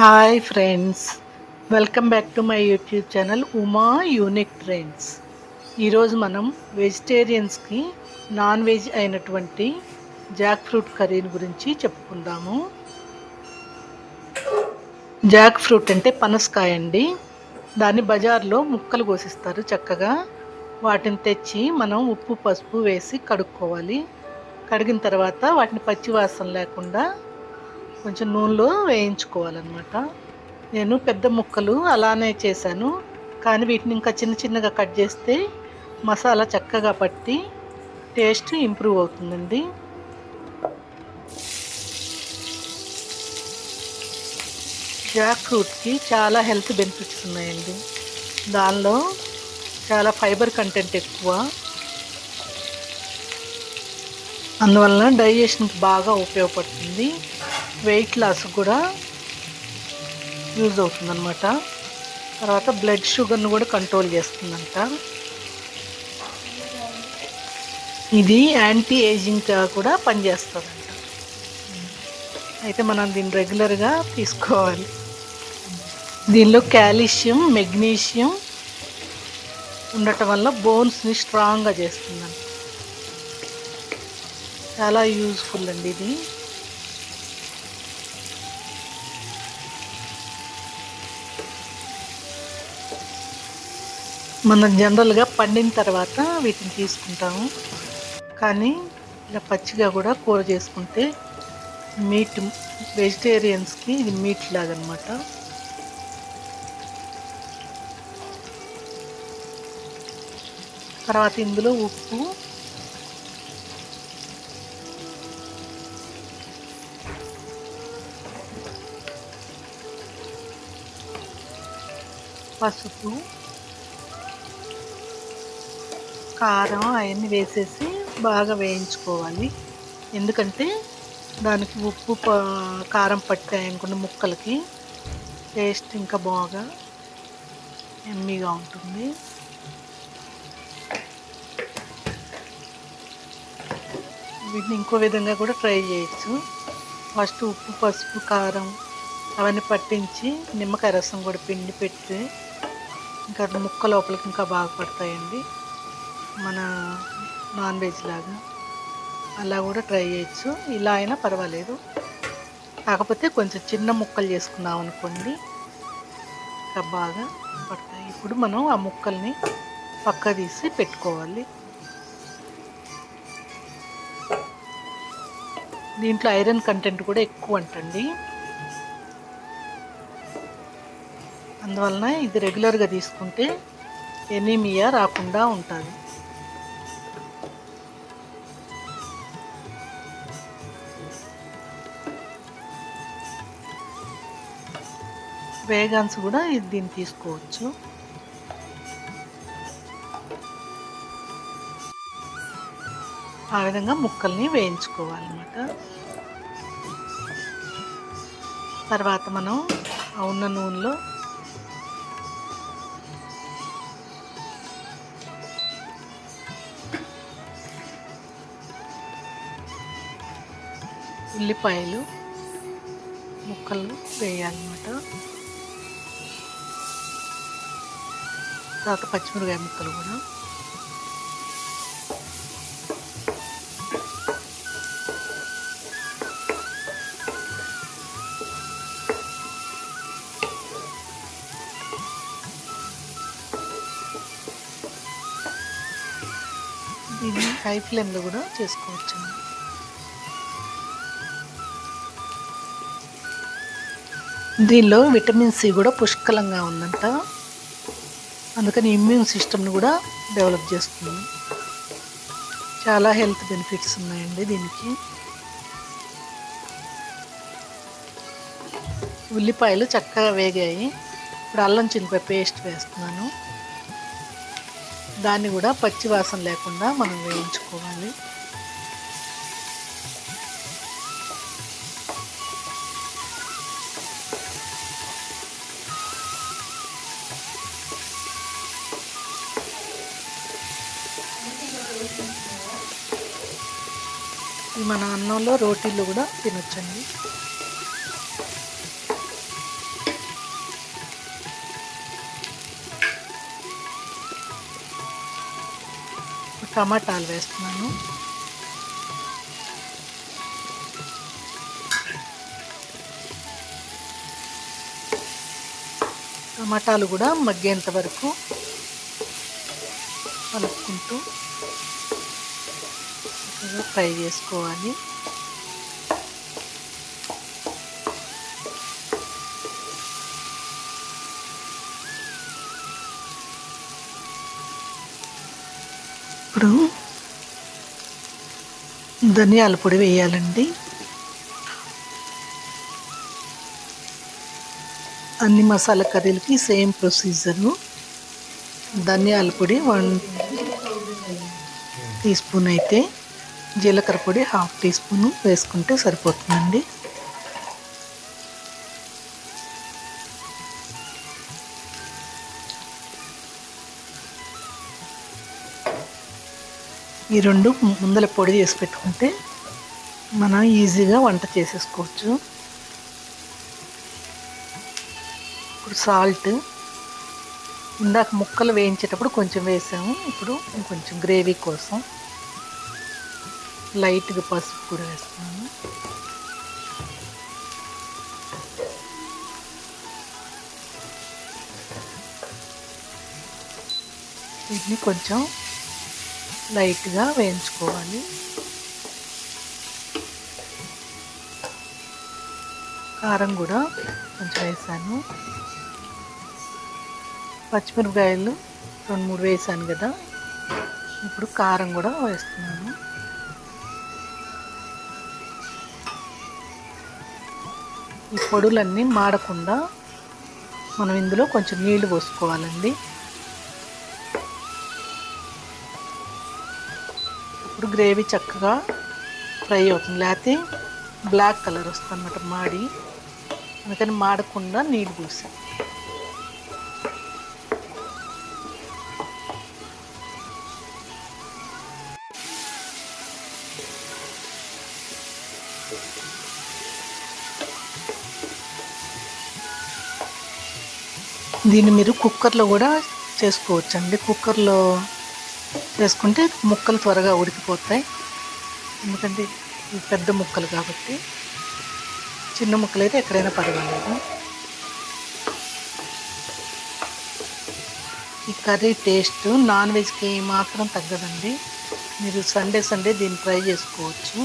Hi friends welcome back to my YouTube channel Uma unique trends ఈరోజు మనం వెజిటేరియన్స్కి non veg అయినటువంటి jackfruit కర్రీని గురించి చెప్పుకుందాము. జాక్ ఫ్రూట్ అంటే పనసకాయ అండి. దాన్ని బజార్లో ముక్కలు కోసిస్తారు చక్కగా. వాటిని తెచ్చి మనం ఉప్పు పసుపు వేసి కడుక్కోవాలి. కడిగిన తర్వాత వాటిని పచ్చివాసన లేకుండా కొంచెం నూనెలో వేయించుకోవాలన్నమాట. నేను పెద్ద ముక్కలు అలానే చేశాను. కానీ వీటిని ఇంకా చిన్న చిన్నగా కట్ చేస్తే మసాలా చక్కగా పట్టి టేస్ట్ ఇంప్రూవ్ అవుతుందండి. జాక్ ఫ్రూట్కి చాలా హెల్త్ బెనిఫిట్స్ ఉన్నాయండి. దానిలో చాలా ఫైబర్ కంటెంట్ ఎక్కువ. అందువలన డైజెషన్కి బాగా ఉపయోగపడుతుంది. వెయిట్ లాస్ కూడా యూజ్ అవుతుందన్నమాట. తర్వాత బ్లడ్ షుగర్ను కూడా కంట్రోల్ చేస్తుందంట. ఇది యాంటీ ఏజింగ్గా కూడా పనిచేస్తుందంట. అయితే మనం దీన్ని రెగ్యులర్గా తీసుకోవాలి. దీనిలో కాల్షియం మెగ్నీషియం ఉండటం వల్ల బోన్స్ని స్ట్రాంగ్గా చేస్తుందంట. చాలా యూజ్ఫుల్ అండి ఇది. మనం జనరల్గా పండిన తర్వాత వీటిని తీసుకుంటాము. కానీ ఇలా పచ్చిగా కూడా కూర చేసుకుంటే మీట్ వెజిటేరియన్స్కి ఇది మీట్ లాగనమాట. తర్వాత ఇందులో ఉప్పు. పసుపు. కారం అవన్నీ వేసేసి బాగా వేయించుకోవాలి. ఎందుకంటే దానికి ఉప్పు కారం పట్టాయనుకున్న ముక్కలకి టేస్ట్ ఇంకా బాగా ఎమ్మీగా ఉంటుంది. వీటిని ఇంకో విధంగా కూడా ట్రై చేయొచ్చు. ఫస్ట్ ఉప్పు పసుపు కారం అవన్నీ పట్టించి నిమ్మకాయ రసం కూడా పిండి పెట్టి ఇంకా ముక్క లోపలికి ఇంకా బాగా పడతాయండి. మన నాన్ వెజ్ లాగా. అలా కూడా ట్రై చేయొచ్చు. ఇలా అయినా పర్వాలేదు. కాకపోతే కొంచెం చిన్న ముక్కలు చేసుకున్నాం అనుకోండి. ఇంకా బాగా పడతాయి. ఇప్పుడు మనం ఆ ముక్కల్ని పక్క తీసి పెట్టుకోవాలి. దీంట్లో ఐరన్ కంటెంట్ కూడా ఎక్కువ అంటండి అందువలన ఇది రెగ్యులర్గా తీసుకుంటే ఎనీమియా రాకుండా ఉంటుంది. వేగాన్స్ కూడా దీన్ని తీసుకోవచ్చు. ఆ విధంగా ముక్కల్ని వేయించుకోవాలన్నమాట. తర్వాత మనం ఉన్న నూనెలో ఉల్లిపాయలు ముక్కలు వేయాలన్నమాట. తర్వాత పచ్చిమిరకాయ ముక్కలు కూడా. దీన్ని హై ఫ్లేమ్లో కూడా చేసుకోవచ్చు. దీనిలో విటమిన్ సి కూడా పుష్కలంగా ఉందంట. అందుకని ఇమ్యూన్ సిస్టమ్ని కూడా డెవలప్ చేస్తుంది. చాలా హెల్త్ బెనిఫిట్స్ ఉన్నాయండి దీనికి. ఉల్లిపాయలు చక్కగా వేగాయి. ఇప్పుడు అల్లం చిల్లిపాయ పేస్ట్ వేస్తున్నాను. దాన్ని కూడా పచ్చి వాసన లేకుండా మనం వేయించుకోవాలి. మన అన్నంలో రోటీలు కూడా తినొచ్చండి. టమాటాలు వేస్తున్నాను. టమాటాలు కూడా మగ్గేంత వరకు కలుపుకుంటూ చక్కగా ఫ్రై చేసుకోవాలి. ఇప్పుడు ధనియాల పొడి వేయాలండి. అన్ని మసాలా కర్రీలకి సేమ్ ప్రొసీజరు. ధనియాల పొడి వన్ టీ స్పూన్ అయితే జీలకర్ర పొడి హాఫ్ టీ స్పూన్ వేసుకుంటే సరిపోతుందండి. ఈ రెండు ముందల పొడి చేసి పెట్టుకుంటే మనం ఈజీగా వంట చేసేసుకోవచ్చు. ఇప్పుడు సాల్ట్ ఇందాక ముక్కలు వేయించేటప్పుడు కొంచెం వేసాము ఇప్పుడు కొంచెం గ్రేవీ కోసం లైట్గా పసుపు కూడా వేస్తున్నాను వీటిని కొంచెం లైట్గా వేయించుకోవాలి. కారం కూడా కొంచెం వేసాను. పచ్చిమిరపకాయలు రెండు మూడు వేసాను కదా. ఇప్పుడు కారం కూడా వేస్తున్నాను. ఈ పొడులన్నీ మాడకుండా మనం ఇందులో కొంచెం నీళ్ళు పోసుకోవాలండి. ఇప్పుడు గ్రేవీ చక్కగా ఫ్రై అవుతుంది. లేకపోతే బ్లాక్ కలర్ వస్తుంది అన్నమాట మాడి. అందుకని మాడకుండా నీళ్ళు పోసాం దీన్ని మీరు కుక్కర్లో కూడా చేసుకోవచ్చు అండి కుక్కర్లో చేసుకుంటే ముక్కలు త్వరగా ఉడికిపోతాయి. ఎందుకంటే ఇవి పెద్ద ముక్కలు కాబట్టి చిన్న ముక్కలు అయితే ఎక్కడైనా పర్వాలేదు. ఈ కర్రీ టేస్ట్ నాన్ వెజ్కి మాత్రం తగ్గదండి. మీరు సండే సండే దీన్ని ట్రై చేసుకోవచ్చు.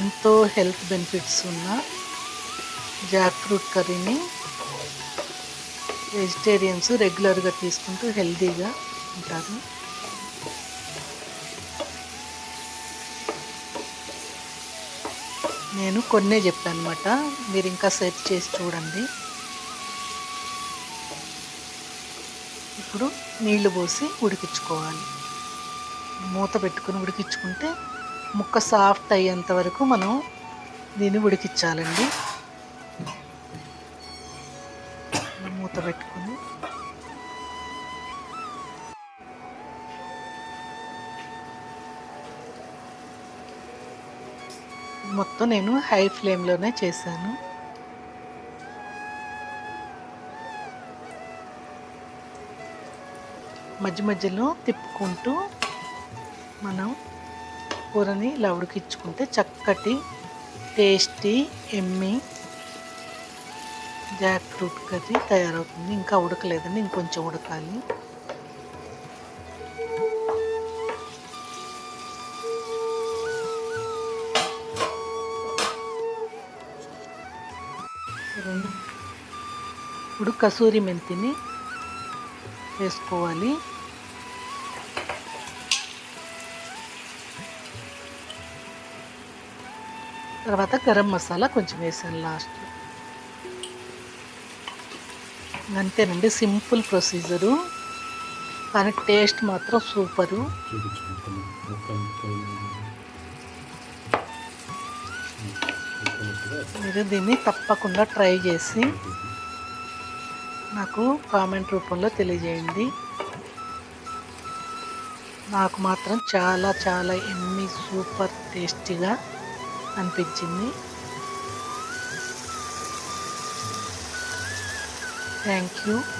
ఎంతో హెల్త్ బెనిఫిట్స్ ఉన్న జాక్ ఫ్రూట్ కర్రీని వెజిటేరియన్స్ రెగ్యులర్గా తీసుకుంటూ హెల్తీగా ఉంటారు. నేను కొన్నే చెప్పాను అనమాట మీరు ఇంకా సెర్చ్ చేసి చూడండి. ఇప్పుడు నీళ్ళు పోసి ఉడికించుకోవాలి. మూత పెట్టుకుని ఉడికించుకుంటే ముక్క సాఫ్ట్ అయ్యేంత వరకు మనం దీన్ని ఉడికించాలండి. మూత పెట్టుకుని. మొత్తం నేను హై ఫ్లేమ్లోనే చేశాను. మధ్య మధ్యలో తిప్పుకుంటూ మనం కూరని ఇలా ఉడికించుకుంటే చక్కటి టేస్టీ ఎమ్మి జాక్ ఫ్రూట్ కర్రీ తయారవుతుంది. ఇంకా ఉడకలేదండి ఇంకొంచెం ఉడకాలి. ఇప్పుడు కసూరి మెంతిని వేసుకోవాలి. తర్వాత గరం మసాలా కొంచెం వేసాను లాస్ట్లో. అంతేనండి సింపుల్ ప్రొసీజరు. కానీ టేస్ట్ మాత్రం సూపరు. మీరు దీన్ని తప్పకుండా ట్రై చేసి నాకు కామెంట్ రూపంలో తెలియజేయండి. నాకు మాత్రం చాలా చాలా ఎమ్మి సూపర్ టేస్టీగా అనిపించింది. Thank you.